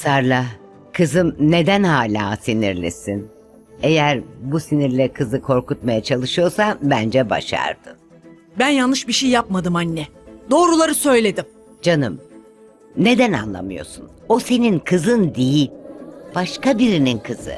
Sarla, kızım neden hala sinirlisin? Eğer bu sinirle kızı korkutmaya çalışıyorsan bence başardın. Ben yanlış bir şey yapmadım anne. Doğruları söyledim. Canım, neden anlamıyorsun? O senin kızın değil. Başka birinin kızı.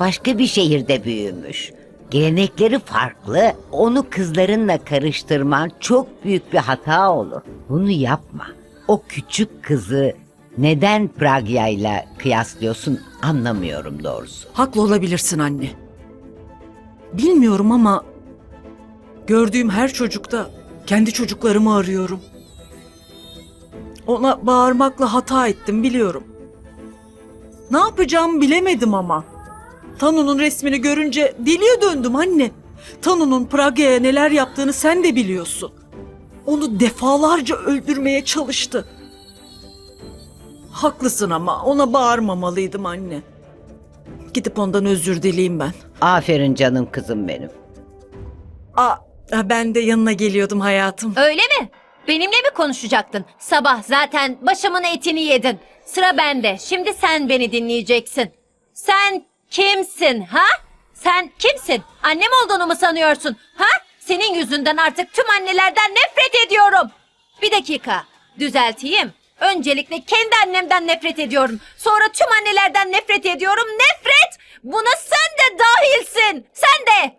Başka bir şehirde büyümüş. Gelenekleri farklı. Onu kızlarınla karıştırman çok büyük bir hata olur. Bunu yapma. O küçük kızı neden Pragya ile kıyaslıyorsun anlamıyorum doğrusu. Haklı olabilirsin anne. Bilmiyorum ama gördüğüm her çocukta kendi çocuklarımı arıyorum. Ona bağırmakla hata ettim biliyorum. Ne yapacağımı bilemedim ama. Tanu'nun resmini görünce deliye döndüm anne. Tanu'nun Pragya'ya neler yaptığını sen de biliyorsun. Onu defalarca öldürmeye çalıştı. Haklısın ama ona bağırmamalıydım anne. Gidip ondan özür dileyeyim ben. Aferin canım kızım benim. Aa, ben de yanına geliyordum hayatım. Öyle mi? Benimle mi konuşacaktın? Sabah zaten başımın etini yedin. Sıra bende. Şimdi sen beni dinleyeceksin. Sen kimsin ha? Sen kimsin? Annem olduğunu mu sanıyorsun? Ha? Senin yüzünden artık tüm annelerden nefret ediyorum. Bir dakika. Düzelteyim. Öncelikle kendi annemden nefret ediyorum. Sonra tüm annelerden nefret ediyorum. Nefret! Buna sen de dahilsin. Sen de.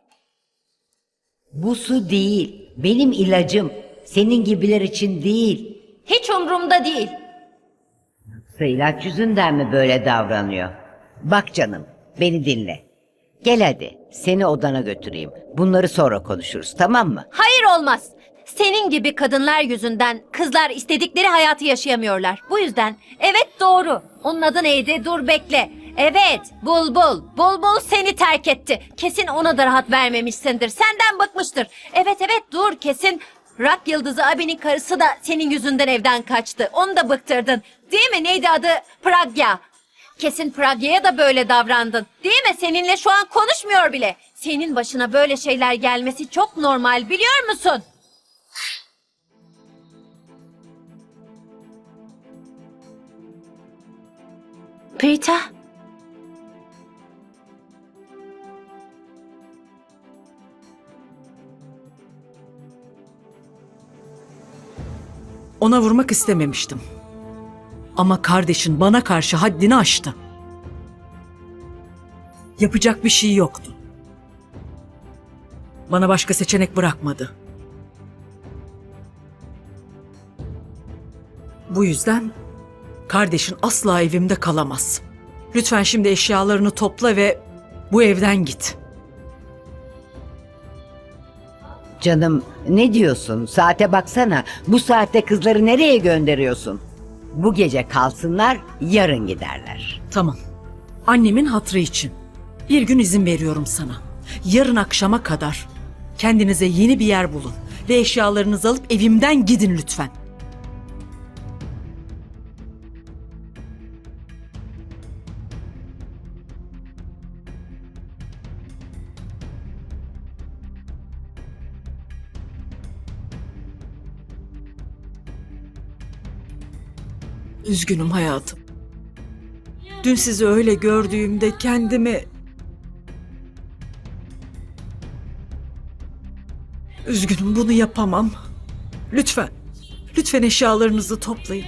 Bu su değil. Benim ilacım. Senin gibiler için değil. Hiç umurumda değil. Yoksa ilaç yüzünden mi böyle davranıyor? Bak canım, beni dinle. Gel hadi, seni odana götüreyim. Bunları sonra konuşuruz, tamam mı? Hayır olmaz. Senin gibi kadınlar yüzünden kızlar istedikleri hayatı yaşayamıyorlar. Bu yüzden evet doğru. Onun adı neydi? Dur bekle. Evet Bulbul. Bulbul seni terk etti. Kesin ona da rahat vermemişsindir. Senden bıkmıştır. Evet evet dur kesin. Rock yıldızı abinin karısı da senin yüzünden evden kaçtı. Onu da bıktırdın. Değil mi? Neydi adı? Pragya. Kesin Pragya'ya da böyle davrandın. Değil mi? Seninle şu an konuşmuyor bile. Senin başına böyle şeyler gelmesi çok normal biliyor musun? Prita. Ona vurmak istememiştim. Ama kardeşin bana karşı haddini aştı. Yapacak bir şey yoktu. Bana başka seçenek bırakmadı. Bu yüzden kardeşin asla evimde kalamaz. Lütfen şimdi eşyalarını topla ve bu evden git. Canım, ne diyorsun? Saate baksana. Bu saatte kızları nereye gönderiyorsun? Bu gece kalsınlar, yarın giderler. Tamam. Annemin hatrı için. Bir gün izin veriyorum sana. Yarın akşama kadar kendinize yeni bir yer bulun ve eşyalarınızı alıp evimden gidin lütfen. Üzgünüm hayatım. Dün sizi öyle gördüğümde kendimi... Üzgünüm bunu yapamam. Lütfen, lütfen eşyalarınızı toplayın.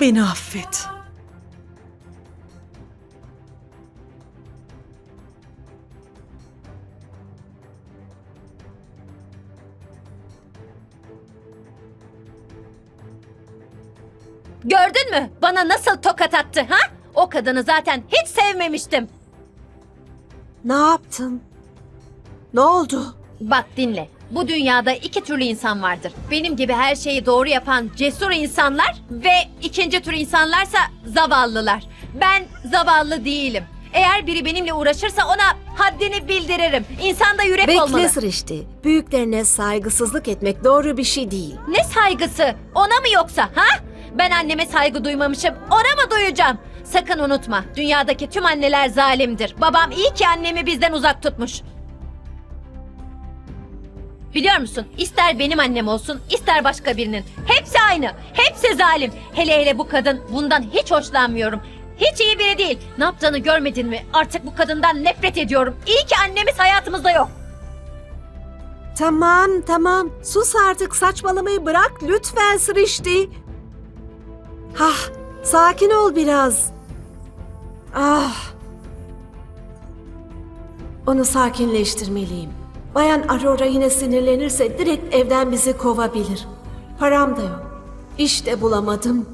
Beni affet. Bana nasıl tokat attı ha? O kadını zaten hiç sevmemiştim. Ne yaptın? Ne oldu? Bak dinle. Bu dünyada iki türlü insan vardır. Benim gibi her şeyi doğru yapan cesur insanlar ve ikinci tür insanlarsa zavallılar. Ben zavallı değilim. Eğer biri benimle uğraşırsa ona haddini bildiririm. İnsanda yürek olmalı. Bekle Srişti. Büyüklerine saygısızlık etmek doğru bir şey değil. Ne saygısı? Ona mı yoksa ha? Ben anneme saygı duymamışım. Ona mı duyacağım? Sakın unutma. Dünyadaki tüm anneler zalimdir. Babam iyi ki annemi bizden uzak tutmuş. Biliyor musun? İster benim annem olsun, ister başka birinin. Hepsi aynı. Hepsi zalim. Hele hele bu kadın. Bundan hiç hoşlanmıyorum. Hiç iyi biri değil. Ne yaptığını görmedin mi? Artık bu kadından nefret ediyorum. İyi ki annemiz hayatımızda yok. Tamam tamam. Sus artık saçmalamayı bırak lütfen Srişti. Hah sakin ol biraz. Ah. Onu sakinleştirmeliyim. Bayan Aurora yine sinirlenirse direkt evden bizi kovabilir. Param da yok. İş de bulamadım.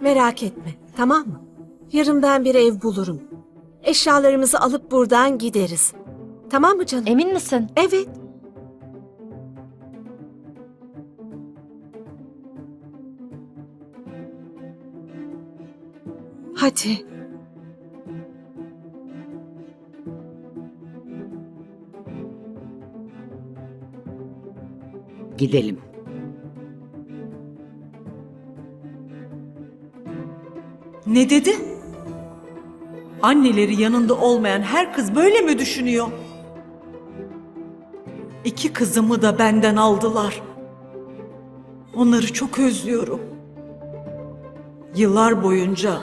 Merak etme, tamam mı? Yarın ben bir ev bulurum. Eşyalarımızı alıp buradan gideriz. Tamam mı canım? Emin misin? Evet. Hadi. Gidelim. Ne dedi? Anneleri yanında olmayan her kız böyle mi düşünüyor? İki kızımı da benden aldılar. Onları çok özlüyorum. Yıllar boyunca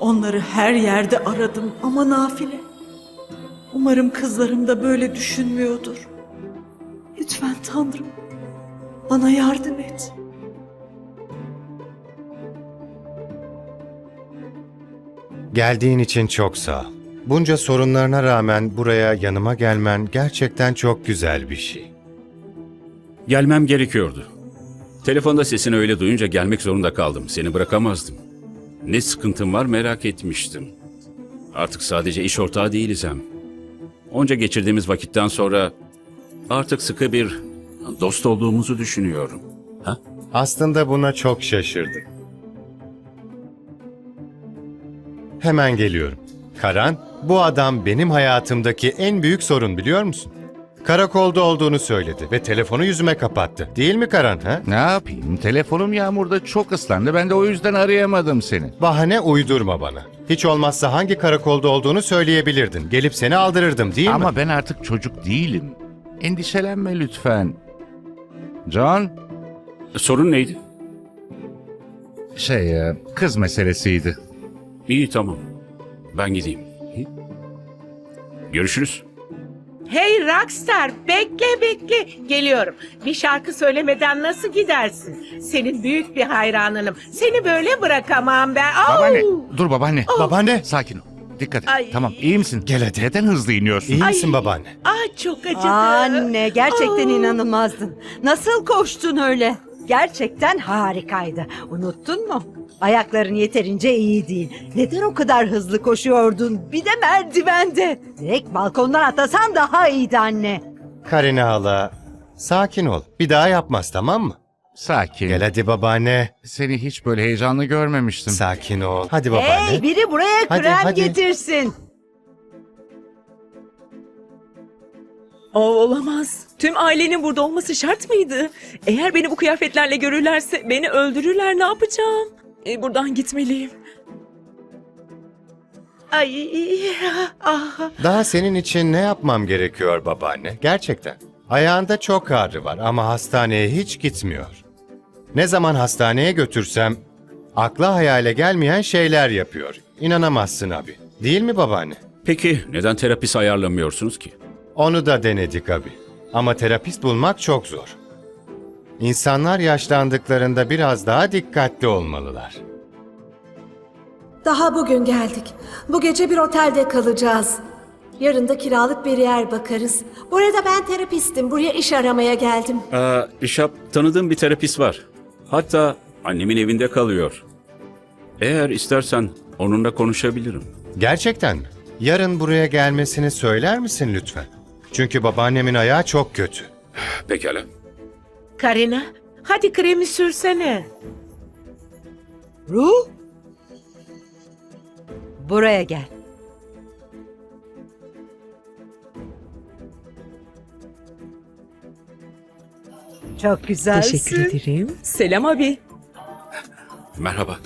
onları her yerde aradım ama nafile. Umarım kızlarım da böyle düşünmüyordur. Lütfen Tanrım bana yardım et. Geldiğin için çok sağ ol. Bunca sorunlarına rağmen buraya yanıma gelmen gerçekten çok güzel bir şey. Gelmem gerekiyordu. Telefonda sesini öyle duyunca gelmek zorunda kaldım. Seni bırakamazdım. Ne sıkıntın var merak etmiştim. Artık sadece iş ortağı değiliz hem. Onca geçirdiğimiz vakitten sonra artık sıkı bir dost olduğumuzu düşünüyorum. Ha? Aslında buna çok şaşırdım. Hemen geliyorum. Karan, bu adam benim hayatımdaki en büyük sorun biliyor musun? Karakolda olduğunu söyledi ve telefonu yüzüme kapattı. Değil mi Karan ha? Ne yapayım? Telefonum yağmurda çok ıslandı. Ben de o yüzden arayamadım seni. Bahane uydurma bana. Hiç olmazsa hangi karakolda olduğunu söyleyebilirdin. Gelip seni aldırırdım değil Ama mi? ben artık çocuk değilim. Endişelenme lütfen. John, Sorun neydi? şey e, kız meselesiydi. İyi tamam. Ben gideyim. Görüşürüz. Hey Rockstar bekle bekle geliyorum. Bir şarkı söylemeden nasıl gidersin? Senin büyük bir hayranınım. Seni böyle bırakamam ben. Au! Babaanne, dur babaanne. Babaanne, Sakin ol. Dikkat et. Ay. Tamam, iyi misin? Gel hadi. Neden hızlı iniyorsun? iyi Ay. misin babaanne? Ah çok acıdı. Anne gerçekten Aa. inanılmazdın. Nasıl koştun öyle? Gerçekten harikaydı. Unuttun mu? Ayakların yeterince iyi değil. Neden o kadar hızlı koşuyordun? Bir de merdivende. Direkt balkondan atlasan daha iyiydi anne. Karine hala, sakin ol. Bir daha yapmaz tamam mı? Sakin. Gel hadi babaanne. Seni hiç böyle heyecanlı görmemiştim. Sakin ol. Hadi babaanne. Hey biri buraya Hadi, krem hadi. getirsin. O olamaz. Tüm ailenin burada olması şart mıydı? Eğer beni bu kıyafetlerle görürlerse beni öldürürler ne yapacağım? E, buradan gitmeliyim. Ay ah. Daha senin için ne yapmam gerekiyor babaanne? Gerçekten. Ayağında çok ağrı var ama hastaneye hiç gitmiyor. Ne zaman hastaneye götürsem akla hayale gelmeyen şeyler yapıyor. İnanamazsın abi. Değil mi babaanne? Peki neden terapist ayarlamıyorsunuz ki? Onu da denedik abi. Ama terapist bulmak çok zor. İnsanlar yaşlandıklarında biraz daha dikkatli olmalılar. Daha bugün geldik. Bu gece bir otelde kalacağız. Yarın da kiralık bir yer bakarız. Bu arada ben terapistim. Buraya iş aramaya geldim. Aa, Rişap tanıdığım bir terapist var. Hatta annemin evinde kalıyor. Eğer istersen onunla konuşabilirim. Gerçekten mi? Yarın buraya gelmesini söyler misin lütfen? Çünkü babaannemin ayağı çok kötü. Pekala. Karina hadi kremi sürsene. Ruh. Buraya gel. Çok güzelsin. Teşekkür ederim. Selam abi. Merhaba.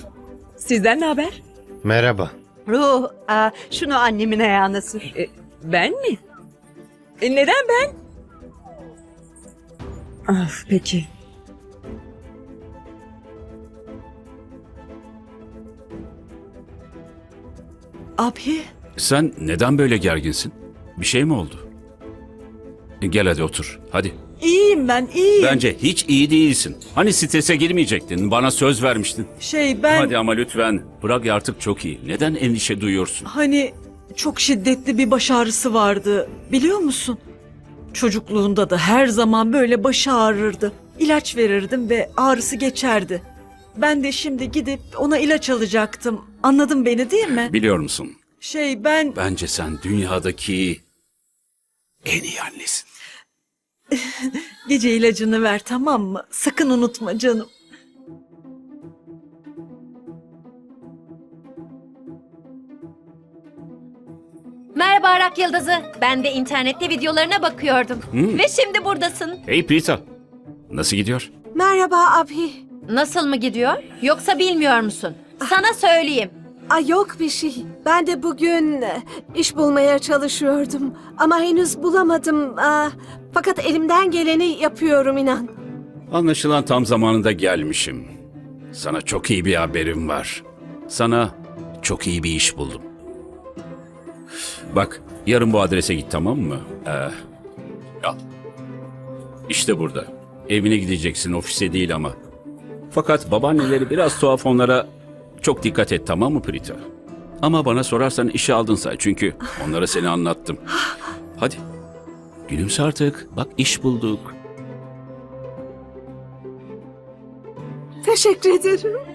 Sizden ne haber? Merhaba. Ruh, aa, şunu annemin ayağına sür. E, ben mi? E, neden ben? Ah, peki. Abi Sen neden böyle gerginsin? Bir şey mi oldu? E, Gel hadi otur. Hadi. iyiyim ben iyiyim. Bence hiç iyi değilsin. Hani strese girmeyecektin. Bana söz vermiştin. Şey ben Hadi ama lütfen. Bırak artık çok iyi. Neden endişe duyuyorsun? hani çok şiddetli bir baş ağrısı vardı biliyor musun? Çocukluğunda da her zaman böyle başı ağrırdı. İlaç verirdim ve ağrısı geçerdi. Ben de şimdi gidip ona ilaç alacaktım. Anladın beni değil mi? Biliyor musun? Şey ben Bence sen dünyadaki en iyi annesin. gece ilacını ver tamam mı? Sakın unutma canım. Merhaba Arak Yıldızı. Ben de internette videolarına bakıyordum. Ve şimdi buradasın. Hey Prita. Nasıl gidiyor? Merhaba abi. Nasıl mı gidiyor? Yoksa bilmiyor musun? Sana söyleyeyim. Aa, yok bir şey. Ben de bugün e, iş bulmaya çalışıyordum. Ama henüz bulamadım. Aa, fakat elimden geleni yapıyorum inan. Anlaşılan tam zamanında gelmişim. Sana çok iyi bir haberim var. Sana çok iyi bir iş buldum. Bak, yarın bu adrese git tamam mı? Ee, al. İşte burada. Evine gideceksin, ofise değil ama. Fakat babaanneleri biraz tuhaf onlara çok dikkat et tamam mı Prita? Ama bana sorarsan işe aldın say çünkü onlara seni anlattım. Hadi. Gülümse artık. Bak iş bulduk. Teşekkür ederim.